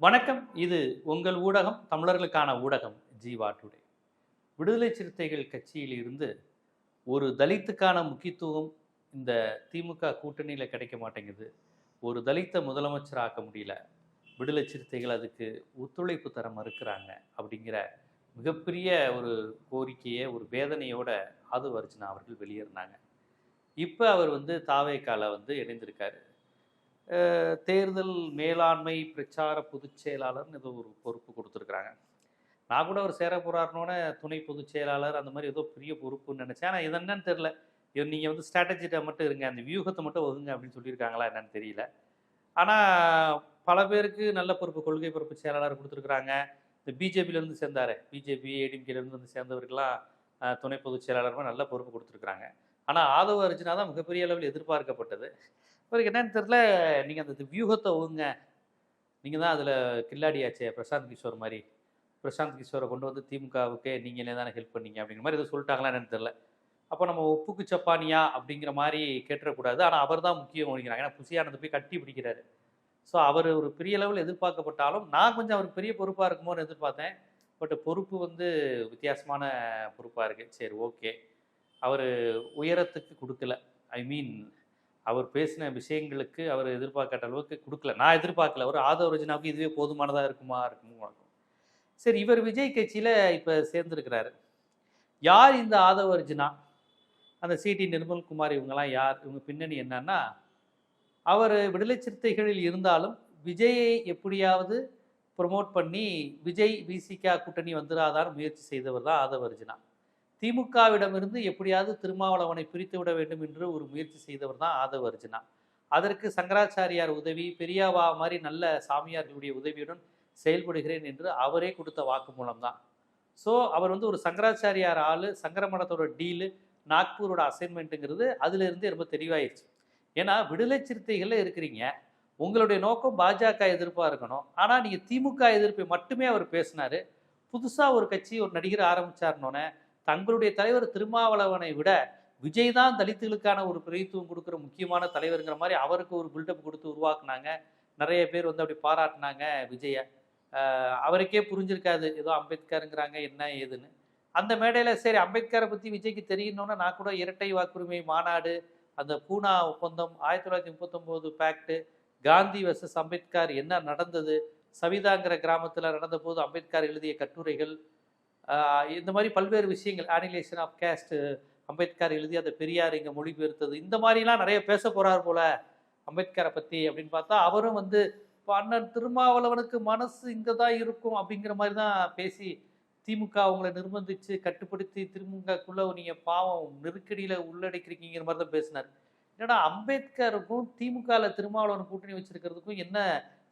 வணக்கம். இது உங்கள் ஊடகம் தமிழர்களுக்கான ஊடகம் ஜீவா டுடே. விடுதலை சிறுத்தைகள் கட்சியில் இருந்து ஒரு தலித்துக்கான முக்கியத்துவம் இந்த திமுக கூட்டணியில் கிடைக்க மாட்டேங்குது. ஒரு தலித்தை முதலமைச்சர் ஆக்க முடியல. விடுதலை சிறுத்தைகள் அதுக்கு ஒத்துழைப்பு தர மறுக்கிறாங்க அப்படிங்கிற மிகப்பெரிய ஒரு கோரிக்கையை ஒரு வேதனையோட ஆது அர்ஜுனா அவர்கள் வெளியேறினாங்க. இப்போ அவர் வந்து தாவேக்கால வந்து இணைந்திருக்காரு. தேர்தல் மேலாண்மை பிரச்சார பொதுச் செயலாளர்னு ஏதோ ஒரு பொறுப்பு கொடுத்துருக்குறாங்க. நான் கூட அவர் சேர போகிறாருனோட துணை பொதுச் செயலாளர் அந்த மாதிரி ஏதோ பெரிய பொறுப்புன்னு நினச்சேன். ஆனால் இது என்னன்னு தெரில நீங்கள் வந்து ஸ்ட்ராட்டஜிட்ட மட்டும் இருங்க அந்த வியூகத்தை மட்டும் ஒதுங்க அப்படின்னு சொல்லியிருக்காங்களா என்னன்னு தெரியல. ஆனால் பல பேருக்கு நல்ல பொறுப்பு கொள்கை பொறுப்பு செயலாளர் கொடுத்துருக்குறாங்க. இந்த பிஜேபியிலேருந்து சேர்ந்தார். பிஜேபி ஏடிஎம்கேலேருந்து வந்து சேர்ந்தவருக்கெல்லாம் துணை பொதுச் செயலாளர் நல்ல பொறுப்பு கொடுத்துருக்குறாங்க. ஆனால் ஆதவ அர்ஜுனா தான் மிகப்பெரிய அளவில் எதிர்பார்க்கப்பட்டது. இவருக்கு என்னன்னு தெரில நீங்கள் அந்த வியூகத்தை ஒதுங்க. நீங்கள் தான் அதில் கில்லாடியாச்சே பிரசாந்த் கிஷோர் மாதிரி. பிரசாந்த் கிஷோரை கொண்டு வந்து திமுகவுக்கு நீங்களே தானே ஹெல்ப் பண்ணீங்க அப்படிங்கிற மாதிரி எதுவும் சொல்லிட்டாங்களா என்னன்னு தெரில அப்போ நம்ம உப்புக்கு சப்பானியா அப்படிங்கிற மாதிரி கேட்டுறக்கூடாது. ஆனால் அவர் தான் முக்கியம் நினைக்கிறாங்க ஏன்னா புசியானது போய் கட்டி பிடிக்கிறாரு. ஸோ அவர் ஒரு பெரிய லெவலில் எதிர்பார்க்கப்பட்டாலும் நான் கொஞ்சம் அவர் பெரிய பொறுப்பாக இருக்குமோன்னு எதிர்பார்த்தேன். பட் பொறுப்பு வந்து வித்தியாசமான பொறுப்பாக இருக்குது சரி ஓகே. அவர் உயரத்துக்கு கொடுக்கல. ஐ மீன் அவர் பேசின விஷயங்களுக்கு அவர் எதிர்பார்க்காத அளவுக்கு கொடுக்கல. நான் எதிர்பார்க்கல. ஒரு ஆதவ ரஜினாவுக்கு இதுவே போதுமானதாக இருக்குமா இருக்குமோ இருக்கும். சரி இவர் விஜய் கட்சியில் இப்போ சேர்ந்துருக்கிறாரு. யார் இந்த ஆதவ ரஜினா? அந்த சிடி நிர்மல்குமார் இவங்கெல்லாம் யார்? இவங்க பின்னணி என்னன்னா அவர் விடுதலை சிறுத்தைகளில் இருந்தாலும் விஜயை எப்படியாவது ப்ரொமோட் பண்ணி விஜய் விசிகா கூட்டணி வந்துடாதான்னு முயற்சி செய்தவர் தான் ஆதவ ரஜினா. திமுகவிடமிருந்து எப்படியாவது திருமாவளவனை பிரித்து விட வேண்டும் என்று ஒரு முயற்சி செய்தவர் தான் ஆதவ அர்ஜுனா. அதற்கு சங்கராச்சாரியார் உதவி பெரியாவா மாதிரி நல்ல சாமியார்களுடைய உதவியுடன் செயல்படுகிறேன் என்று அவரே கொடுத்த வாக்குமூலம் தான் ஸோ அவர் வந்து ஒரு சங்கராச்சாரியார் ஆள் சங்கரமடத்தோட டீலு நாக்பூரோட அசைன்மெண்ட்டுங்கிறது அதுலேருந்து ரொம்ப தெளிவாயிருச்சு. ஏன்னா விடுதலை சிறுத்தைகளில் இருக்கிறீங்க. உங்களுடைய நோக்கம் பாஜக எதிர்ப்பாக இருக்கணும். ஆனால் நீங்கள் திமுக எதிர்ப்பை மட்டுமே அவர் பேசினார். புதுசாக ஒரு கட்சி ஒரு நடிகர் ஆரம்பித்தார்னோன்னே தங்களுடைய தலைவர் திருமாவளவனை விட விஜய் தான் தலித்துகளுக்கான ஒரு பிரதித்துவம் கொடுக்குற முக்கியமான தலைவருங்கிற மாதிரி அவருக்கு ஒரு பில்டப் கொடுத்து உருவாக்குனாங்க. நிறைய பேர் வந்து அப்படி பாராட்டினாங்க விஜயை. அவருக்கே புரிஞ்சிருக்காது. ஏதோ அம்பேத்கருங்கிறாங்க என்ன ஏதுன்னு. அந்த மேடையில் சரி அம்பேத்கரை பற்றி விஜய்க்கு தெரியணும்னா நான் கூட இரட்டை வாக்குரிமை மாநாடு அந்த பூனா ஒப்பந்தம் ஆயிரத்தி தொள்ளாயிரத்தி முப்பத்தொம்போது பேக்டு காந்தி வர்சஸ் அம்பேத்கர் என்ன நடந்தது சவிதாங்கிற கிராமத்தில் நடந்தபோது அம்பேத்கர் எழுதிய கட்டுரைகள் இந்த மாதிரி பல்வேறு விஷயங்கள் ஆனிலேஷன் ஆஃப் கேஸ்ட் அம்பேத்கர் எழுதி அந்த பெரியார் இங்கே மொழிபெயர்த்தது இந்த மாதிரிலாம் நிறைய பேச போகிறார் போல அம்பேத்கரை பற்றி அப்படின்னு பார்த்தா அவரும் வந்து இப்போ அண்ணன் திருமாவளவனுக்கு மனசு இங்கே தான் இருக்கும் அப்படிங்கிற மாதிரி தான் பேசி திமுக அவங்கள நிர்பந்திச்சு கட்டுப்படுத்தி திமுகக்குள்ளே நீங்கள் பாவம் நெருக்கடியில் உள்ளடக்கிருக்கீங்கிற மாதிரி தான் பேசினார். என்னடா அம்பேத்கருக்கும் திமுகவில் திருமாவளவன் கூட்டணி வச்சுருக்கிறதுக்கும் என்ன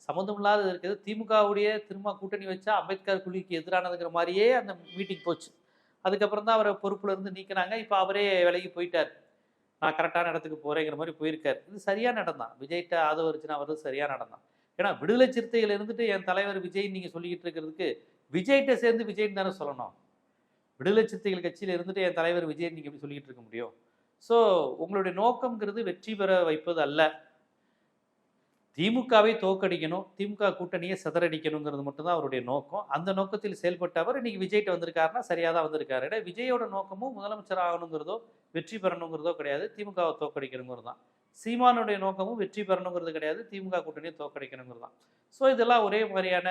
சம்மந்தம் இல்லாத இருக்குது திமுகவுடைய திரும்ப கூட்டணி வச்சா அம்பேத்கர் குழுக்கு எதிரானதுங்கிற மாதிரியே அந்த மீட்டிங் போச்சு. அதுக்கப்புறம் தான் அவரை பொறுப்புல இருந்து நீக்கினாங்க. இப்போ அவரே விலகி போயிட்டார். நான் கரெக்டான இடத்துக்கு போறேங்கிற மாதிரி போயிருக்காரு. இது சரியா நடந்தான். விஜய்கிட்ட ஆதரவு அர்ஜுனா அவரது சரியா நடந்தான். ஏன்னா விடுதலை சிறுத்தைகள் இருந்துட்டு என் தலைவர் விஜய் நீங்க சொல்லிக்கிட்டு இருக்கிறதுக்கு விஜய்கிட்ட சேர்ந்து விஜய்னு தானே சொல்லணும். விடுதலை சிறுத்தைகள் கட்சியில் இருந்துட்டு என் தலைவர் விஜய் நீங்க எப்படி சொல்லிக்கிட்டு இருக்க முடியும்? ஸோ உங்களுடைய நோக்கங்கிறது வெற்றி பெற வைப்பது அல்ல. திமுகவை தோக்கடிக்கணும் திமுக கூட்டணியை சிதறடிக்கணுங்கிறது மட்டும்தான் அவருடைய நோக்கம். அந்த நோக்கத்தில் செயல்பட்ட அவர் இன்னைக்கு விஜய்கிட்ட வந்திருக்காருன்னா சரியாக தான் வந்திருக்காரு. ஏன்னா விஜயோட நோக்கமும் முதலமைச்சர் ஆகணுங்கிறதோ வெற்றி பெறணுங்கிறதோ கிடையாது திமுகவை தோக்கடிக்கணுங்கிறது தான். சீமானுடைய நோக்கமும் வெற்றி பெறணுங்கிறது கிடையாது திமுக கூட்டணியை தோக்கடிக்கணுங்கிறது தான். ஸோ இதெல்லாம் ஒரே மாதிரியான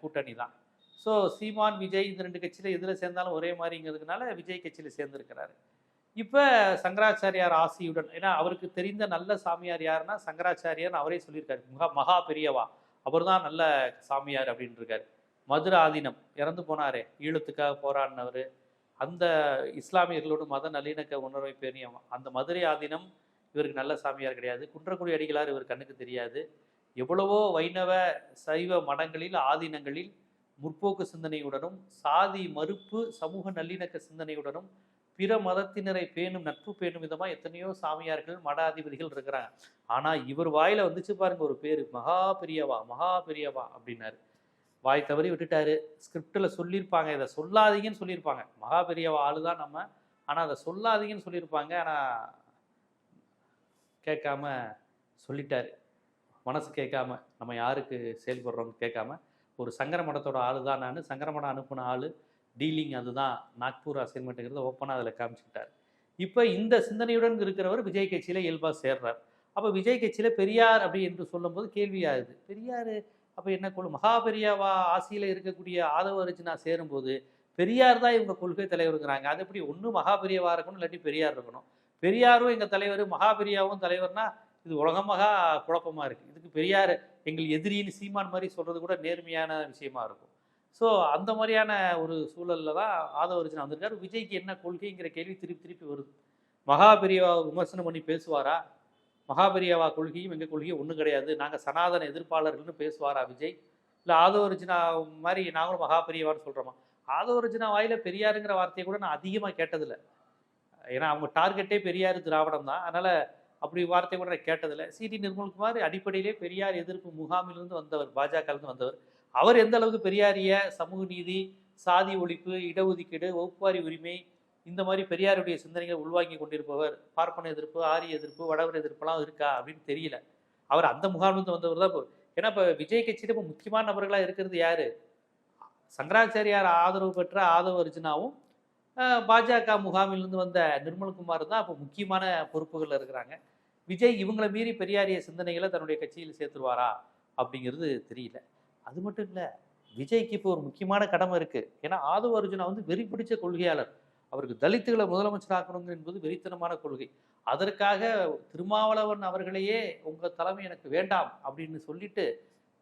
கூட்டணி தான். ஸோ சீமான் விஜய் இந்த ரெண்டு கட்சியில் எதில் சேர்ந்தாலும் ஒரே மாதிரிங்கிறதுனால விஜய் கட்சியில் சேர்ந்திருக்கிறாரு. இப்போ சங்கராச்சாரியார் ஆசியுடன் ஏன்னா அவருக்கு தெரிந்த நல்ல சாமியார் யாருன்னா சங்கராச்சாரியார் அவரே சொல்லியிருக்காரு. மகா மகா பெரியவா. அவர் தான் நல்ல சாமியார் அப்படின்னு இருக்காரு மதுரை ஆதீனம் இறந்து போனாரே ஈழத்துக்காக போராடினவர். அந்த இஸ்லாமியர்களோடு மத நல்லிணக்க உணர்வை பெரியவன் அந்த மதுரை ஆதீனம் இவருக்கு நல்ல சாமியார் கிடையாது. குன்றக்குடி அடிகளார் இவர் கண்ணுக்கு தெரியாது. எவ்வளவோ வைணவ சைவ மடங்களில் ஆதீனங்களில் முற்போக்கு சிந்தனையுடனும் சாதி மறுப்பு சமூக நல்லிணக்க சிந்தனையுடனும் பிற மதத்தினரை பேணும் நட்பு பேணும் விதமாக எத்தனையோ சாமியார்கள் மடாதிபதிகள் இருக்கிறாங்க. ஆனால் இவர் வாயில் வந்துச்சு பாருங்க ஒரு பேர் மகா பெரியவா மகா பெரியவா அப்படின்னாரு. வாய் தவறி விட்டுட்டாரு. ஸ்கிரிப்டில் சொல்லியிருப்பாங்க இதை சொல்லாதீங்கன்னு சொல்லியிருப்பாங்க. மகா பெரியவா ஆளு தான் நம்ம. ஆனால் அதை சொல்லாதீங்கன்னு சொல்லியிருப்பாங்க. ஆனால் கேட்காம சொல்லிட்டாரு. மனசு கேட்காம நம்ம யாருக்கு செயல்படுறோம்னு கேட்காம ஒரு சங்கர மடத்தோட ஆளு தான் நான். சங்கர மடம் அனுப்பின ஆள் டீலிங் அதுதான். நாக்பூர் அசைன்மெண்ட்டுங்கிறத ஓப்பனாக அதில் காமிச்சுக்கிட்டார். இப்போ இந்த சிந்தனையுடன் இருக்கிறவர் விஜய் கட்சியில் இயல்பாக சேர்றார். அப்போ விஜய் கட்சியில் பெரியார் அப்படி என்று சொல்லும்போது கேள்வியாகுது பெரியார் அப்போ என்ன கொள்கை மகாபெரியாவா ஆசியில் இருக்கக்கூடிய ஆதவ அரிஜினா சேரும்போது பெரியார் தான் இவங்க கொள்கை தலைவருங்கிறாங்க அது எப்படி ஒன்று மகாபெரியவா இருக்கணும் இல்லாட்டி பெரியார் இருக்கணும்? பெரியாரும் எங்கள் தலைவர் மகாபெரியாவும் தலைவர்னா இது உலகமாக குழப்பமாக இருக்குது இதுக்கு பெரியார் எங்கள் எதிரின்னு சீமான் மாதிரி சொல்கிறது கூட நேர்மையான விஷயமா இருக்கும். ஸோ அந்த மாதிரியான ஒரு சூழலில் தான் ஆதவ அர்ஜுனா வந்திருக்காரு. விஜய்க்கு என்ன கொள்கைங்கிற கேள்வி திருப்பி திருப்பி வருது. மகாபெரியவா விமர்சனம் பண்ணி பேசுவாரா? மகாபெரியவா கொள்கையும் எங்கள் கொள்கையும் ஒன்றும் கிடையாது. நாங்கள் சனாதன எதிர்ப்பாளர்கள்னு பேசுவாரா விஜய்? இல்லை ஆதவ அர்ஜுனா மாதிரி நாங்களும் மகாபெரியவான்னு சொல்கிறோமா ஆதவ அர்ஜுனா வாயில் பெரியாருங்கிற வார்த்தையை கூட நான் அதிகமாக கேட்டதில்லை. ஏன்னா அவங்க டார்கெட்டே பெரியார் திராவிடம் தான். அதனால் அப்படி வார்த்தை கூட நான் கேட்டதில்லை. சிடி நிர்மல்குமார் அடிப்படையிலே பெரியார் எதிர்ப்பு முகாமிலிருந்து வந்தவர் பாஜகலேருந்து வந்தவர். அவர் எந்த அளவுக்கு பெரியாரிய சமூக நீதி சாதி ஒழிப்பு இடஒதுக்கீடு வகுப்பாரி உரிமை இந்த மாதிரி பெரியாருடைய சிந்தனைகளை உள்வாங்கி கொண்டிருப்பவர் பார்ப்பன எதிர்ப்பு ஆரிய எதிர்ப்பு வடவர் எதிர்ப்புலாம் இருக்கா அப்படின்னு தெரியல. அவர் அந்த முகாமிலிருந்து வந்தவர் தான் இப்போ ஏன்னா இப்போ விஜய் கட்சியில இப்போ முக்கியமான நபர்களாக இருக்கிறது யாரு? சங்கராச்சாரியார் ஆதரவு பெற்ற ஆதவ அர்ஜுனாவும் பாஜக முகாமிலிருந்து வந்த நிர்மல்குமார் தான் இப்போ முக்கியமான பொறுப்புகளில் இருக்கிறாங்க. விஜய் இவங்களை மீறி பெரியாரிய சிந்தனைகளை தன்னுடைய கட்சியில் சேர்த்துருவாரா அப்படிங்கிறது தெரியல. அது மட்டும் இல்லை விஜய்க்கு இப்போ ஒரு முக்கியமான கடமை இருக்குது ஏன்னா ஆதவ அர்ஜுனா வந்து வெறி பிடிச்ச கொள்கையாளர். அவருக்கு தலித்துகளை முதலமைச்சராக்கணுங்க என்பது வெறித்தனமான கொள்கை. அதற்காக திருமாவளவன் அவர்களையே உங்கள் தலைமை எனக்கு வேண்டாம் அப்படின்னு சொல்லிட்டு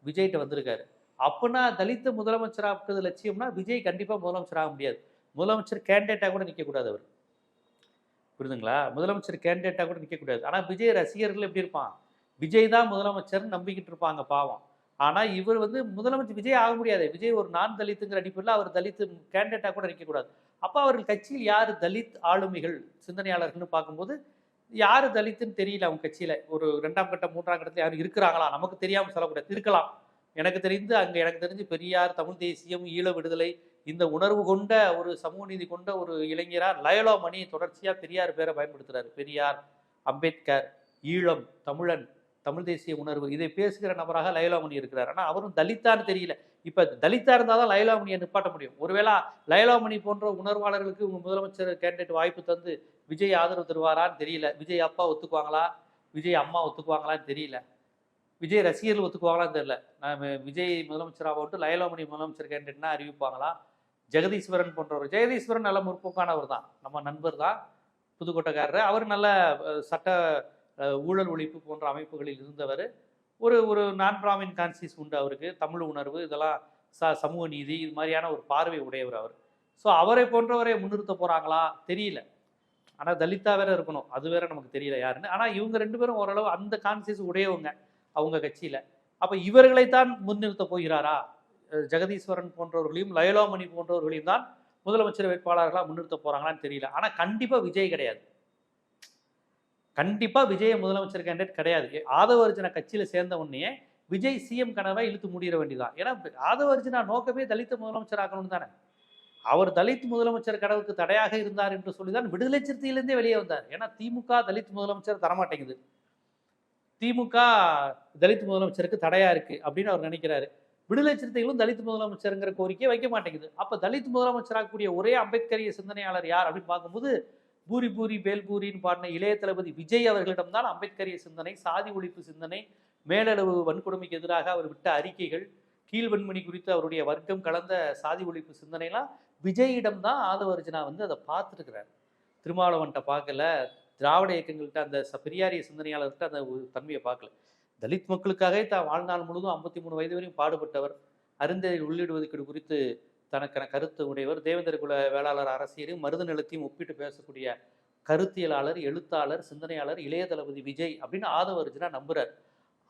விஜய்கிட்ட வந்திருக்காரு. அப்போனா தலித்த முதலமைச்சராக்குறது லட்சியம்னா விஜய் கண்டிப்பாக முதலமைச்சர் ஆக முடியாது. முதலமைச்சர் கேண்டிடேட்டாக கூட நிற்கக்கூடாது அவர். புரியுதுங்களா? முதலமைச்சர் கேண்டிடேட்டாக கூட நிற்கக்கூடாது ஆனால் விஜய் ரசிகர்கள் எப்படி இருப்பான்? விஜய் தான் முதலமைச்சர்னு நம்பிக்கிட்டு இருப்பாங்க பாவம். ஆனால் இவர் வந்து முதலமைச்சர் விஜய் ஆக முடியாது. விஜய் ஒரு நான் தலித்துங்கிற அடிப்படையில் அவர் தலித்து கேண்டிடேட்டாக கூட நிற்கக்கூடாது அப்போ அவர்கள் கட்சியில் யார் தலித் ஆளுமைகள் சிந்தனையாளர்கள்னு பார்க்கும்போது யார் தலித்துன்னு தெரியல அவங்க கட்சியில். ஒரு ரெண்டாம் கட்டம் மூன்றாம் கட்டத்தில் யாரும் இருக்கிறாங்களா? நமக்கு தெரியாமல் சொல்லக்கூடாது. இருக்கலாம். எனக்கு தெரிந்து அங்கே எனக்கு தெரிஞ்சு பெரியார் தமிழ் தேசியம் ஈழ விடுதலை இந்த உணர்வு கொண்ட ஒரு சமூக நீதி கொண்ட ஒரு இளைஞராக லயலோ மணி தொடர்ச்சியாக பெரியார் பேரை பயன்படுத்துகிறார் பெரியார் அம்பேத்கர் ஈழம் தமிழன் தமிழ் தேசிய உணர்வு. இதை பேசுகிற நபராக லயலாமணி இருக்கிறார். ஆனால் அவரும் தலித்தான்னு தெரியல. இப்போ தலித்தா இருந்தால் தான் லயலாமணியை நிப்பாட்ட முடியும். ஒருவேளை லயலாமணி போன்ற உணர்வாளர்களுக்கு முதலமைச்சர் கேண்டிடேட் வாய்ப்பு தந்து விஜய் ஆதரவு தருவாரான்னு தெரியல. விஜய் அப்பா ஒத்துக்குவாங்களா? விஜய் அம்மா ஒத்துக்குவாங்களான்னு தெரியல. விஜய் ரசிகர்கள் ஒத்துக்குவாங்களான்னு தெரியல. நான் விஜய் முதலமைச்சராக விட்டு லயலாமணி முதலமைச்சர் கேண்டிடேட்னா அறிவிப்பாங்களா? ஜெகதீஸ்வரன் போன்றவர். ஜெகதீஸ்வரன் நல்ல முற்போக்கானவர் தான். நம்ம நண்பர் தான். புதுக்கோட்டைக்காரர். அவர் நல்ல சட்ட ஊழல் ஒழிப்பு போன்ற அமைப்புகளில் இருந்தவர். ஒரு ஒரு நான் பிராமின் கான்சியஸ் உண்டு அவருக்கு. தமிழ் உணர்வு இதெல்லாம் ச சமூக நீதி இது மாதிரியான ஒரு பார்வை உடையவர் அவர். ஸோ அவரை போன்றவரை முன்னிறுத்த போகிறாங்களா தெரியல. ஆனால் தலித்தா வேற இருக்கணும். அது வேற நமக்கு தெரியல யாருன்னு. ஆனால் இவங்க ரெண்டு பேரும் ஓரளவு அந்த கான்சியஸ் உடையவங்க அவங்க கட்சியில். அப்போ இவர்களைத்தான் முன்னிறுத்த போகிறாரா? ஜெகதீஸ்வரன் போன்றவர்களையும் லயலோமணி போன்றவர்களையும் தான் முதலமைச்சர் வேட்பாளர்களாக முன்னிறுத்த போகிறாங்களான்னு தெரியல. ஆனால் கண்டிப்பாக விஜய் கிடையாது. கண்டிப்பாக விஜய் முதலமைச்சர் கேண்டிடேட் கிடையாது. ஆதவ அர்ஜுனா கட்சியில் சேர்ந்த உடனே விஜய் சிஎம் கனவை இழுத்து மூடிட வேண்டியதான் ஏன்னா ஆதவ அர்ஜுனா நோக்கமே தலித் முதலமைச்சர் ஆகணும்னு தானே. அவர் தலித் முதலமைச்சர் கனவுக்கு தடையாக இருந்தார் என்று சொல்லிதான் விடுதலை சிறுத்தையிலிருந்தே வெளியே வந்தார். ஏன்னா திமுக தலித் முதலமைச்சர் தரமாட்டேங்குது. திமுக தலித் முதலமைச்சருக்கு தடையா இருக்கு அப்படின்னு அவர் நினைக்கிறாரு. விடுதலை சிறுத்தைகளும் தலித் முதலமைச்சருங்கிற கோரிக்கையை வைக்க மாட்டேங்குது. அப்ப தலித் முதலமைச்சராகக்கூடிய ஒரே அம்பேத்கரிய சிந்தனையாளர் யார் அப்படின்னு பார்க்கும்போது பூரி பூரி பேல்பூரின்னு பாடின இளைய தளபதி விஜய் அவர்களிடம்தான் அம்பேத்கரிய சிந்தனை சாதி ஒழிப்பு சிந்தனை மேலளவு வன்கொடுமைக்கு எதிராக அவர் விட்ட அறிக்கைகள் கீழ்வன்மணி குறித்து அவருடைய வர்க்கம் கலந்த சாதி ஒழிப்பு சிந்தனைலாம் விஜயிடம் தான் வந்து அதை பார்த்துருக்கிறார். திருமாவளவன்ட்ட பார்க்கல. திராவிட இயக்கங்கள்கிட்ட அந்த ச- பெரியாரிய சிந்தனையாளர்கிட்ட அந்த தன்மையை பார்க்கல. தலித் மக்களுக்காகவே தான் வாழ்நாள் முழுதும் ஐம்பத்தி மூணு வயது வரையும் பாடுபட்டவர். அருந்ததை உள்ளிடுவதற்கு குறித்து தனக்கான கருத்து உடையவர் தேவேந்திர குல வேளாளர் அரசியலையும் மருத நிலத்தையும் ஒப்பிட்டு பேசக்கூடிய கருத்தியலாளர் எழுத்தாளர் சிந்தனையாளர் இளைய தளபதி விஜய் அப்படின்னு ஆதவ அர்ஜுனா நம்புறார்.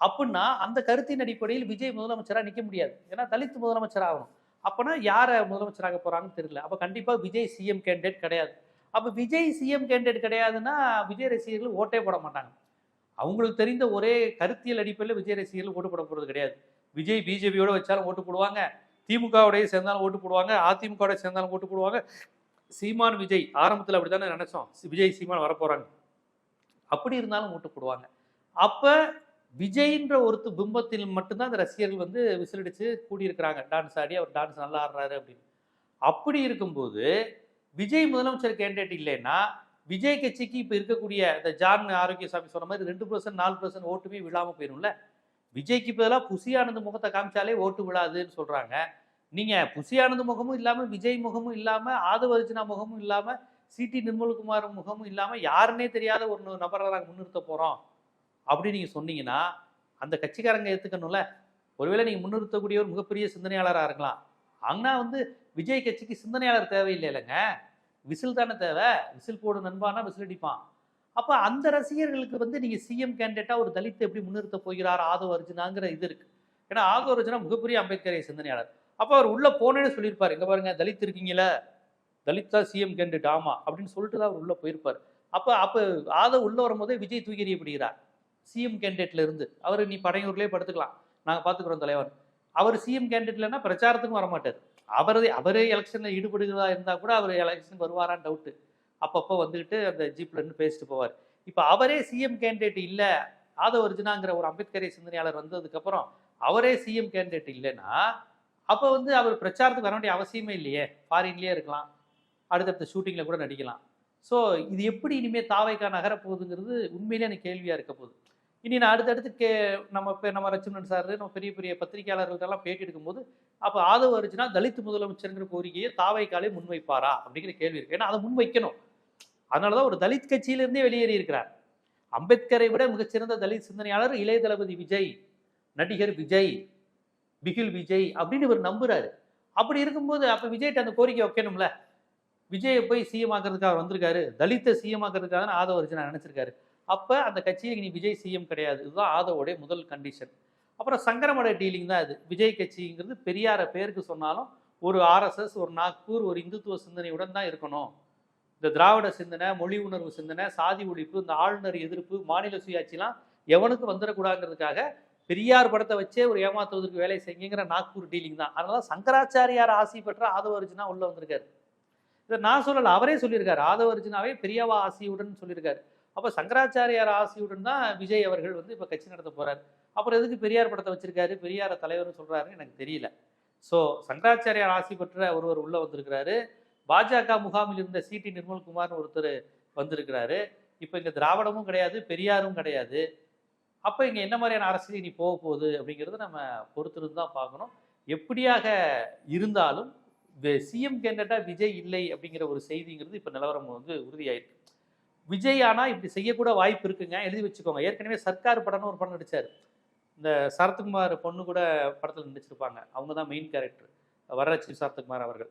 அப்படின்னா அந்த கருத்தின் அடிப்படையில் விஜய் முதலமைச்சராக நிற்க முடியாது. ஏன்னா தலித் முதலமைச்சர் ஆகணும். அப்போனா யாரை முதலமைச்சராக போகிறாங்கன்னு தெரியல. அப்போ கண்டிப்பாக விஜய் சிஎம் கேண்டிடேட் கிடையாது. அப்போ விஜய் சிஎம் கேண்டிடேட் கிடையாதுன்னா விஜய் ரசிகர்கள் ஓட்டே போட மாட்டாங்க. அவங்களுக்கு தெரிந்த ஒரே கருத்தியல் அடிப்படையில் விஜய் ரசிகர்கள் ஓட்டு போட போகிறது கிடையாது. விஜய் பிஜேபியோட வச்சாலும் ஓட்டு போடுவாங்க. திமுகவுடைய சேர்ந்தாலும் ஓட்டு போடுவாங்க அதிமுகவுடைய சேர்ந்தாலும் ஓட்டு போடுவாங்க. சீமான் விஜய் ஆரம்பத்தில் அப்படி தானே நினைச்சோம். விஜய் சீமான் வரப்போறாங்க. அப்படி இருந்தாலும் ஓட்டு போடுவாங்க. அப்போ விஜய்ன்ற ஒருத்து பிம்பத்தில் மட்டும்தான் அந்த ரசிகர்கள் வந்து விசிலடிச்சு கூடியிருக்கிறாங்க. டான்ஸ் ஆடி அவர் டான்ஸ் நல்லா ஆடுறாரு அப்படின்னு. அப்படி இருக்கும்போது விஜய் முதலமைச்சர் கேண்டிடேட் இல்லைன்னா விஜய் கட்சிக்கு இப்போ இருக்கக்கூடிய இந்த ஜான் ஆரோக்கியசாமி சொன்ன மாதிரி ரெண்டு பர்சன்ட் நாலு பர்சன்ட் ஓட்டுமே விழாமல் போயிரும்ல. விஜய்க்கு பதிலாக புசியானது முகத்தை காமிச்சாலே ஓட்டு விழாதுன்னு சொல்கிறாங்க நீங்கள் புசியானது முகமும் இல்லாமல் விஜய் முகமும் இல்லாமல் ஆதவ அர்ஜுனா முகமும் இல்லாமல் சிடி நிர்மல்குமார் முகமும் இல்லாமல் யாருன்னே தெரியாத ஒரு நபரை நாங்கள் முன்னிறுத்த போகிறோம் அப்படின்னு நீங்கள் சொன்னீங்கன்னா அந்த கட்சிக்காரங்க ஏற்றுக்கணும்ல ஒருவேளை நீங்கள் முன்னிறுத்தக்கூடிய ஒரு மிகப்பெரிய சிந்தனையாளராக இருக்கலாம். ஆனால் வந்து விஜய் கட்சிக்கு சிந்தனையாளர் தேவையில்லை இல்லைங்க விசில் தானே தேவை. விசில் போடு நண்பானா விசில் அடிப்பான். அப்போ அந்த ரசிகர்களுக்கு வந்து நீங்கள் சிஎம் கேண்டிடேட்டாக ஒரு தலித்தை எப்படி முன்னிறுத்த போகிறார்? ஆதவ அர்ஜுனாங்கிற இது இருக்கு. ஏன்னா ஆதவ அர்ஜுனா மிகப்பெரிய அம்பேத்கரை சிந்தனையாளர். அப்போ அவர் உள்ள போனேன்னு சொல்லியிருப்பார். இங்க பாருங்க தலித் இருக்கீங்களே தலித்தா சிஎம் கேண்டிடேட் ஆமா அப்படின்னு சொல்லிட்டு தான் அவர் உள்ள போயிருப்பார். அப்போ அப்போ ஆதவ் உள்ள வரும்போதே விஜய் தூக்கி எறியப்படுகிறார். சிஎம் கேண்டிடேட்ல இருந்து. அவர் நீ படையூர்லேயே படுத்துக்கலாம். நாங்கள் பார்த்துக்குறோம் தலைவர் அவர் சிஎம் கேண்டிடேட்லன்னா பிரச்சாரத்துக்கும் வரமாட்டார். அவரது அவரே எலெக்ஷனில் ஈடுபடுகிறதா இருந்தால் கூட அவர் எலெக்ஷனுக்கு வருவாரான்னு டவுட்டு அப்பப்போ வந்துக்கிட்டு அந்த ஜீப்ல இருந்து பேசிட்டு போவார். இப்போ அவரே சிஎம் கேண்டிடேட் இல்லை. ஆதவ அர்ஜுனாங்கிற ஒரு அம்பேத்கரை சிந்தனையாளர் வந்ததுக்கப்புறம் அவரே சிஎம் கேண்டிடேட் இல்லைன்னா அப்போ வந்து அவர் பிரச்சாரத்துக்கு வர வேண்டிய அவசியமே இல்லையே. ஃபாரின்லேயே இருக்கலாம். அடுத்தடுத்த ஷூட்டிங்கில் கூட நடிக்கலாம். ஸோ இது எப்படி இனிமேல் தாவைக்கா நகர போகுதுங்கிறது உண்மையிலே எனக்கு கேள்வியாக இருக்க போகுது. இனி நான் அடுத்தடுத்து கே நம்ம இப்போ நம்ம ரச்சமன் சார் நம்ம பெரிய பெரிய பத்திரிகையாளர்கள்ட்டெல்லாம் பேட்டி எடுக்கும்போது அப்போ ஆதவ அர்ஜுனா தலித் முதலமைச்சருங்கிற கோரிக்கையை தாவைக்காலே முன்வைப்பாரா அப்படிங்கிற கேள்வி இருக்குது ஏன்னா அதை முன்வைக்கணும். அதனால தான் ஒரு தலித் கட்சியிலிருந்தே வெளியேறி இருக்கிறார். அம்பேத்கரை விட மிகச்சிறந்த தலித் சிந்தனையாளர் இளைய தளபதி விஜய் நடிகர் விஜய் பிகில் விஜய் அப்படின்னு இவர் நம்புறாரு. அப்படி இருக்கும்போது அப்போ விஜய்கிட்ட அந்த கோரிக்கை வைக்கணும்ல? விஜயை போய் சிஎம் ஆக்கிறதுக்காக வந்திருக்காரு. தலித்தை சிஎம் ஆக்கிறதுக்காக தான் ஆதவ அர்ஜுனா நினைச்சிருக்காரு. அப்போ அந்த கட்சியில் நீ விஜய் சிஎம் கிடையாது. இதுதான் ஆதவோடைய முதல் கண்டிஷன் அப்புறம் சங்கரமட டீலிங் தான் இது. விஜய் கட்சிங்கிறது பெரியார பேருக்கு சொன்னாலும் ஒரு ஆர்எஸ்எஸ் ஒரு நாக்பூர் ஒரு இந்துத்துவ சிந்தனையுடன் தான் இருக்கணும். இந்த திராவிட சிந்தனை மொழி உணர்வு சிந்தனை சாதி ஒழிப்பு இந்த ஆளுநர் எதிர்ப்பு மாநில சுயாட்சிலாம் எவனுக்கு வந்துடக்கூடாதுங்கிறதுக்காக பெரியார் படத்தை வச்சே ஒரு ஏமாத்துவதற்கு வேலை செய்யுங்கிற நாக்பூர் டீலிங் தான். அதனால சங்கராச்சாரியார் ஆசி பெற்ற ஆதவர்ஜினா உள்ள வந்திருக்காரு. இதை நான் சொல்லலை அவரே சொல்லியிருக்காரு. ஆதவர்ஜுனாவே பெரியவா ஆசியுடன் சொல்லியிருக்காரு. அப்போ சங்கராச்சாரியார் ஆசியுடன் தான் விஜய் அவர்கள் வந்து இப்போ கட்சி நடத்த போகிறார் அப்புறம் எதுக்கு பெரியார் படத்தை வச்சிருக்காரு? பெரியார தலைவர்னு சொல்றாருன்னு எனக்கு தெரியல. ஸோ சங்கராச்சாரியார் ஆசி பெற்ற ஒருவர் உள்ள வந்திருக்கிறாரு. பாஜக முகாமில் இருந்த சிடி நிர்மல்குமார்னு ஒருத்தர் வந்திருக்கிறாரு. இப்போ இங்கே திராவிடமும் கிடையாது பெரியாரும் கிடையாது. அப்போ இங்கே என்ன மாதிரியான அரசியல் இனி போக போகுது அப்படிங்கிறத நம்ம பொறுத்திருந்து தான் பார்க்கணும். எப்படியாக இருந்தாலும் சிஎம் கேண்டட்டாக விஜய் இல்லை அப்படிங்கிற ஒரு செய்திங்கிறது இப்போ நிலவரம் வந்து உறுதியாயிருக்கு. விஜய் ஆனால் இப்படி செய்யக்கூட வாய்ப்பு இருக்குங்க. எழுதி வச்சுக்கோங்க. ஏற்கனவே சர்க்கார் படம்னு ஒரு படம் நடித்தார் இந்த சரத்குமார் பொண்ணு கூட படத்தில் நடிச்சிருப்பாங்க. அவங்க தான் மெயின் கேரக்டர் வரலட்சுமி சரத்குமார் அவர்கள்.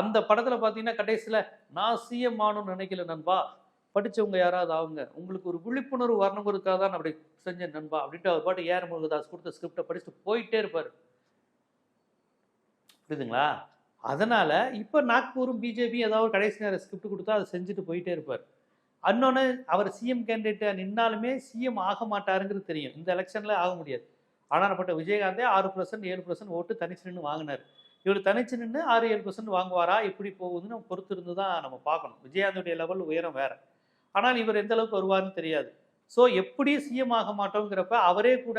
அந்த படத்தில் பார்த்தீங்கன்னா கடைசியில் நான் சிஎம் ஆகணும்னு நினைக்கல நண்பா. படித்தவங்க யாராவது அவங்க உங்களுக்கு ஒரு விழிப்புணர்வு வரணுங்கிறதுக்காக தான் அப்படி செஞ்சேன் நண்பா. அப்படின்ட்டு அவர் பாட்டு ஏஆர் முருகதாஸ் கொடுத்த ஸ்கிரிப்டை படிச்சுட்டு போயிட்டே இருப்பார். புரியுதுங்களா? அதனால இப்போ நாக்பூரும் பிஜேபி ஏதாவது ஒரு கடைசி நேரம் ஸ்கிரிப்ட் கொடுத்தா அதை செஞ்சுட்டு போயிட்டே இருப்பார். இன்னொன்று அவர் சிஎம் கேண்டிடேட்டாக நின்னாலுமே சிஎம் ஆக மாட்டாருங்கிறது தெரியும். இந்த எலெக்ஷனில் ஆக முடியாது. ஆனாப்பட்ட விஜயகாந்தே ஆறு பர்சன்ட் ஏழு பர்சன்ட் ஓட்டு தனிச்சு நின்று வாங்கினார். இவர் தனிச்சு நின்று ஆறு ஏழு பர்சன்ட் வாங்குவாரா? எப்படி போகுதுன்னு நம்ம பொறுத்து இருந்து தான் நம்ம பார்க்கணும். விஜயகாந்துடைய லெவல் உயரம் வேற. ஆனால் இவர் எந்த அளவுக்கு வருவார்னு தெரியாது. ஸோ எப்படி சிஎம் ஆக மாட்டோங்கிறப்ப அவரே கூட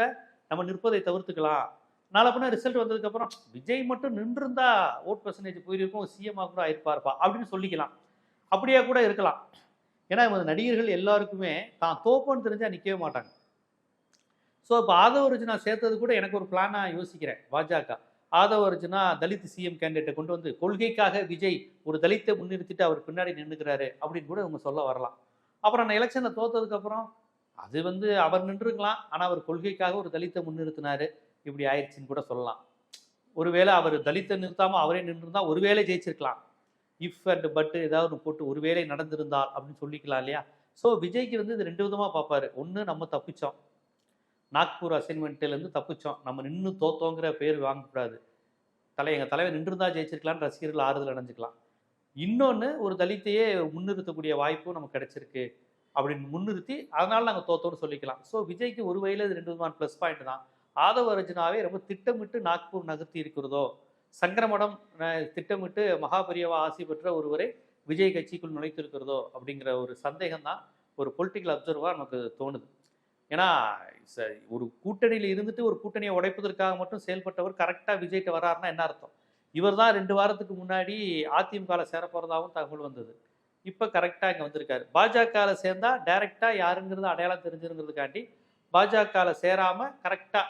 நம்ம நிற்பதை தவிர்த்துக்கலாம். நாளை ரிசல்ட் வந்ததுக்கப்புறம் விஜய் மட்டும் நின்றுருந்தா ஓட் பர்சன்டேஜ் போயிருக்கும் சிஎம் கூட ஆயிருப்பார்ப்பா அப்படின்னு சொல்லிக்கலாம். அப்படியே கூட இருக்கலாம். ஏன்னா இவங்க நடிகர்கள் எல்லாருக்குமே தான் தோப்புன்னு தெரிஞ்சால் நிற்கவே மாட்டாங்க. ஸோ இப்போ ஆதவ நான் சேர்த்தது கூட எனக்கு ஒரு பிளானாக யோசிக்கிறேன் பாஜக. ஆதவ அர்ஜுனா தலித் சிஎம் கேண்டிடேட்டை கொண்டு வந்து கொள்கைக்காக விஜய் ஒரு தலித்தை முன்னிறுத்திட்டு அவர் பின்னாடி நின்றுக்கிறாரு அப்படின்னு கூட இவங்க சொல்ல வரலாம். அப்புறம் நான் எலெக்ஷனில் தோத்ததுக்கப்புறம் அது வந்து அவர் நின்றுருக்கலாம் ஆனால் அவர் கொள்கைக்காக ஒரு தலித்தை முன்னிறுத்தினாரு. இப்படி ஆயிடுச்சுன்னு கூட சொல்லலாம். ஒருவேளை அவர் தலித்தை நிறுத்தாமல் அவரே நின்றுருந்தா ஒருவேளை ஜெயிச்சிருக்கலாம். இஃப் அண்ட் பட்டு ஏதாவது ஒன்று போட்டு ஒருவேளை நடந்திருந்தால் அப்படின்னு சொல்லிக்கலாம் இல்லையா? ஸோ விஜய்க்கு வந்து இது ரெண்டு விதமாக பார்ப்பாரு. ஒன்று நம்ம தப்பிச்சோம். நாக்பூர் அசைன்மெண்ட்டிலேருந்து தப்பிச்சோம். நம்ம நின்று தோத்தோங்கிற பேர் வாங்கக்கூடாது. தலை எங்கள் தலைவர் நின்றுருந்தா ஜெயிச்சிருக்கலாம்னு ரசிகர்கள் ஆறுதல் அடைஞ்சிக்கலாம். இன்னொன்று ஒரு தலித்தையே முன்னிறுத்தக்கூடிய வாய்ப்பும் நமக்கு கிடைச்சிருக்கு அப்படின்னு முன்னிறுத்தி அதனால் நாங்கள் தோத்தோன்னு சொல்லிக்கலாம். ஸோ விஜய்க்கு ஒரு வகையில் இது ரெண்டு விதமான ப்ளஸ் பாயிண்ட் தான். ஆதவ அர்ஜுனாவே ரொம்ப திட்டமிட்டு நாக்பூர் நகர்த்தி இருக்கிறதோ சங்கரமடம் திட்டமிட்டு மகாபெரியவா ஆசி பெற்ற ஒருவரை விஜய் கட்சிக்குள் நுழைத்திருக்கிறதோ அப்படிங்கிற ஒரு சந்தேகம் தான் ஒரு பொலிட்டிக்கல் அப்சர்வாக நமக்கு தோணுது. ஏன்னா ச- ஒரு கூட்டணியில் இருந்துட்டு ஒரு கூட்டணியை உடைப்பதற்காக மட்டும் செயல்பட்டவர் கரெக்டாக விஜய்கிட்ட வராருன்னா என்ன அர்த்தம்? இவர் தான் ரெண்டு வாரத்துக்கு முன்னாடி அதிமுகவில் சேரப்போகிறதாகவும் தகவல் வந்தது. இப்போ கரெக்டாக இங்கே வந்திருக்காரு. பாஜகவில் சேர்ந்தால் டைரெக்டாக யாருங்கிறது அடையாளம் தெரிஞ்சிருங்கிறதுக்காண்டி பாஜகவில் சேராமல் கரெக்டாக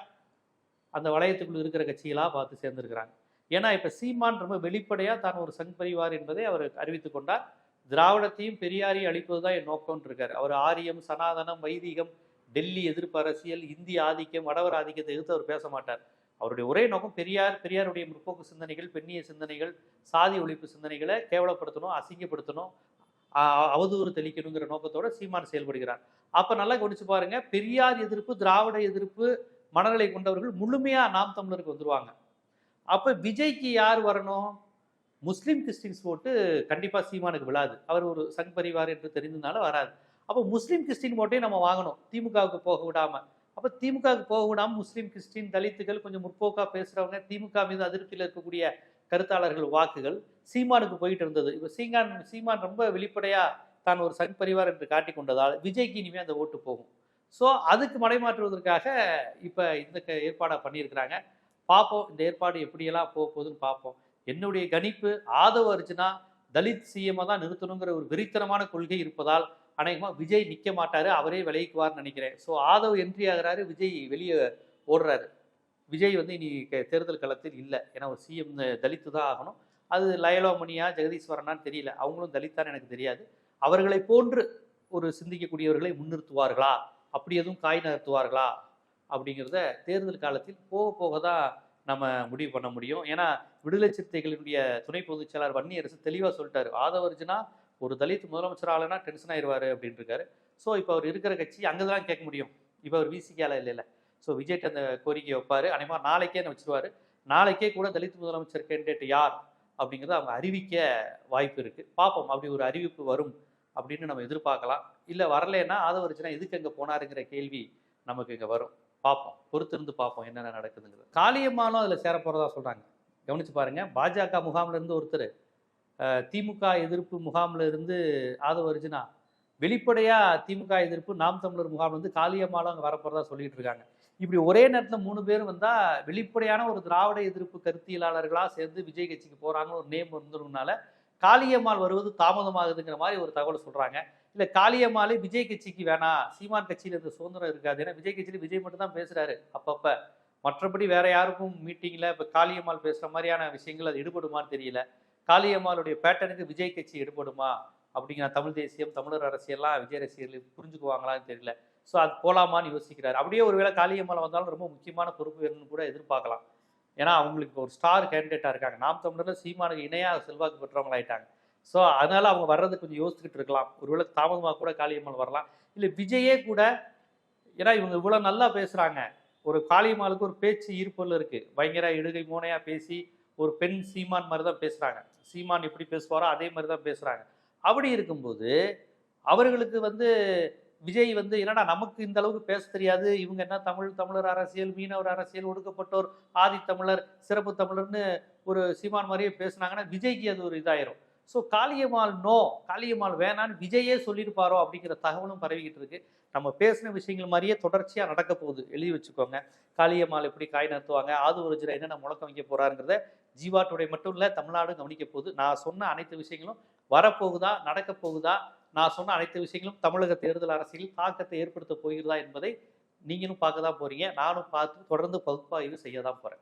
அந்த வளையத்துக்குள்ள இருக்கிற கட்சிகளாக பார்த்து சேர்ந்துருக்கிறாங்க. ஏன்னா இப்போ சீமான் ரொம்ப வெளிப்படையாக தான் ஒரு சங் பரிவார் என்பதை அவர் அறிவித்து கொண்டார். திராவிடத்தையும் பெரியாரையும் அழிப்பது தான் என் நோக்கம்னு இருக்கார் அவர் ஆரியம் சனாதனம் வைதிகம் டெல்லி எதிர்ப்பு அரசியல் இந்திய ஆதிக்கம் வடவர் ஆதிக்கத்தை எதிர்த்து அவர் பேச மாட்டார் அவருடைய ஒரே நோக்கம் பெரியார் பெரியாருடைய முற்போக்கு சிந்தனைகள் பெண்ணிய சிந்தனைகள் சாதி ஒழிப்பு சிந்தனைகளை கேவலப்படுத்தணும் அசிங்கப்படுத்தணும் அவதூறு தெளிக்கணுங்கிற நோக்கத்தோட சீமான் செயல்படுகிறார். அப்ப நல்லா கவனிச்சு பாருங்க பெரியார் எதிர்ப்பு திராவிட எதிர்ப்பு மனநிலை கொண்டவர்கள் முழுமையா நாம் தமிழருக்கு வந்துருவாங்க. அப்ப விஜய்க்கு யார் வரணும்? முஸ்லீம் கிறிஸ்டின்ஸ் ஓட்டு கண்டிப்பா சீமானுக்கு விழாது. அவர் ஒரு சங் பரிவார் என்று தெரிந்ததுனால வராது. அப்போ முஸ்லீம் கிறிஸ்டின் ஓட்டையும் நம்ம வாங்கணும். திமுகவுக்கு போக விடாம. அப்போ திமுகவுக்கு போக விடாம முஸ்லீம் கிறிஸ்டின் தலித்துகள் கொஞ்சம் முற்போக்கா பேசுறவங்க திமுக மீது அதிருப்தியில் இருக்கக்கூடிய கருத்தாளர்கள் வாக்குகள் சீமானுக்கு போயிட்டு இருந்தது. இப்போ சீமான் சீமான் ரொம்ப வெளிப்படையா தான் ஒரு சங் பரிவார் என்று காட்டிக் கொண்டதால் விஜய்க்கு இனிமே அந்த ஓட்டு போகும். ஸோ அதுக்கு மடைமாற்றுவதற்காக இப்போ இந்த க- பண்ணியிருக்கிறாங்க. பார்ப்போம் இந்த ஏற்பாடு எப்படியெல்லாம் போக போகுதுன்னு பார்ப்போம் என்னுடைய கணிப்பு ஆதவ அர்ஜுனா தலித் சிஎம்மை தான் நிறுத்தணுங்கிற ஒரு வெறித்தனமான கொள்கை இருப்பதால் அநேகமாக விஜய் நிற்க மாட்டார் அவரே விலகிக்குவார்னு நினைக்கிறேன். ஸோ ஆதவ் என்ட்ரி ஆகிறாரு விஜய் வெளியே ஓடுறாரு. விஜய் வந்து இனி க- தேர்தல் களத்தில் இல்லை. ஏன்னா ஒரு சிஎம் தலித்து தான் ஆகணும். அது லயலோமணியா ஜெகதீஸ்வரனான்னு தெரியல. அவங்களும் தலித்தான்னு எனக்கு தெரியாது. அவர்களை போன்று ஒரு சிந்திக்கக்கூடியவர்களை முன்னிறுத்துவார்களா? அப்படி எதுவும் காய் நகர்த்துவார்களா? அப்படிங்கிறத தேர்தல் காலத்தில் போக போக தான் நம்ம முடிவு பண்ண முடியும். ஏன்னா விடுதலை சிறுத்தைகளினுடைய துணை பொதுச் செயலாளர் வன்னியரசு தெளிவாக சொல்லிட்டாரு. ஆதவர்ஜுனா ஒரு தலித் முதலமைச்சர் ஆளுனா டென்ஷன் ஆயிடுவாரு அப்படின்னு இருக்காரு ஸோ இப்போ அவர் இருக்கிற கட்சி அங்கே தான் கேட்க முடியும். இப்போ அவர் விசிக்கால இல்லைல்ல ஸோ விஜய்ட்டு அந்த கோரிக்கையை வைப்பார். அனைமா நாளைக்கே என்ன வச்சிருவாரு? நாளைக்கே கூட தலித் முதலமைச்சர் கேண்டிடேட் யார் அப்படிங்கிறத அவங்க அறிவிக்க வாய்ப்பு இருக்குது பார்ப்போம். அப்படி ஒரு அறிவிப்பு வரும் அப்படின்னு நம்ம எதிர்பார்க்கலாம். இல்லை வரலைன்னா ஆதவர்ஜுனா எதுக்கு அங்கே போனாருங்கிற கேள்வி நமக்கு இங்கே வரும். பார்ப்போம். பொறுத்திருந்து பார்ப்போம் என்னென்ன நடக்குதுங்கிறது. காளியம்மாலும் அதில் சேர போகிறதா சொல்கிறாங்க கவனிச்சு பாருங்கள் பாஜக முகாம்ல இருந்து ஒருத்தர் திமுக எதிர்ப்பு முகாம்ல இருந்து ஆதவ அர்ஜுனா வெளிப்படையாக திமுக எதிர்ப்பு நாம் தமிழர் முகாம் இருந்து காளியம்மாலும் அங்கே வரப்போகிறதா சொல்லிட்டு இருக்காங்க. இப்படி ஒரே நேரத்தில் மூணு பேர் வந்தால் வெளிப்படையான ஒரு திராவிட எதிர்ப்பு கருத்தியலாளர்களாக சேர்ந்து விஜய் கட்சிக்கு போகிறாங்கன்னு ஒரு நேம் இருந்ததுனால காளியம்மாள் வருவது தாமதமாகுதுங்கிற மாதிரி ஒரு தகவல் சொல்கிறாங்க இல்லை காளியம்மாலே விஜய் கட்சிக்கு வேணாம் சீமான் கட்சியில் இந்த சுதந்திரம் இருக்காது. ஏன்னா விஜய் கட்சியில் விஜய் மட்டும் தான் அப்பப்போ. மற்றபடி வேற யாருக்கும் மீட்டிங்கில் இப்போ காளியம்மாள் பேசுகிற மாதிரியான விஷயங்கள் அது ஈடுபடுமான்னு தெரியல. காளியம்மாளுடைய பேட்டனுக்கு விஜய் கட்சி எடுபடுமா? அப்படிங்கிற தமிழ் தேசியம் தமிழர் அரசியெல்லாம் விஜய் ரசிகர்கள் புரிஞ்சுக்குவாங்களான்னு தெரியல. ஸோ அது போகலாமான்னு யோசிக்கிறார். அப்படியே ஒருவேளை காளியம்மாவில் வந்தாலும் ரொம்ப முக்கியமான பொறுப்பு வேணும்னு கூட எதிர்பார்க்கலாம். ஏன்னா அவங்களுக்கு ஒரு ஸ்டார் கேண்டிடேட்டாக இருக்காங்க. நாம் தமிழரில் சீமானுக்கு இணையாக செல்வாக்கு பெற்றவங்களாயிட்டாங்க. ஸோ அதனால் அவங்க வர்றது கொஞ்சம் யோசிச்சுக்கிட்டு இருக்கலாம். ஒருவேளை தாமதமாக கூட காளியம்மாள் வரலாம். இல்லை விஜயே கூட ஏன்னா இவங்க இவ்வளோ நல்லா பேசுகிறாங்க ஒரு காளியம்மாளுக்கு ஒரு பேச்சு ஈர்ப்பொருள் இருக்குது பயங்கர இடுகை மூனையாக பேசி ஒரு பெண் சீமான் மாதிரி தான் பேசுகிறாங்க சீமான் எப்படி பேசுவாரோ அதே மாதிரி தான் பேசுகிறாங்க அப்படி இருக்கும்போது அவர்களுக்கு வந்து விஜய் வந்து என்னடா நமக்கு இந்த அளவுக்கு பேச தெரியாது இவங்க என்ன தமிழ் தமிழர் அரசியல் மீனவர் அரசியல் ஒடுக்கப்பட்டோர் ஆதி தமிழர் சிறப்பு தமிழர்னு ஒரு சீமான் மாதிரியே பேசுனாங்கன்னா விஜய்க்கு அது ஒரு இதாயிரும். ஸோ காளியம்மாள் நோ காளியம்மாள் வேணான்னு விஜயே சொல்லியிருப்பாரோ அப்படிங்கிற தகவலும் பரவிக்கிட்டு இருக்கு. நம்ம பேசின விஷயங்கள் மாதிரியே தொடர்ச்சியாக நடக்க போகுது. எழுதி வச்சுக்கோங்க. காளியம்மாள் எப்படி காய் நடத்துவாங்க ஆது ஒரிஜினல் என்னென்ன முழக்கம் வைக்க போறாருங்கிறத ஜீவா டுடே மட்டும் இல்லை தமிழ்நாடு கவனிக்க போகுது. நான் சொன்ன அனைத்து விஷயங்களும் வரப்போகுதா நடக்க போகுதா நான் சொன்ன அனைத்து விஷயங்களும் தமிழக தேர்தல் அரசியலில் தாக்கத்தை ஏற்படுத்த போகிறதா என்பதை நீங்களும் பார்க்க தான் போறீங்க. நானும் பார்த்து தொடர்ந்து பகுப்பாய்வு செய்ய தான் போறேன்.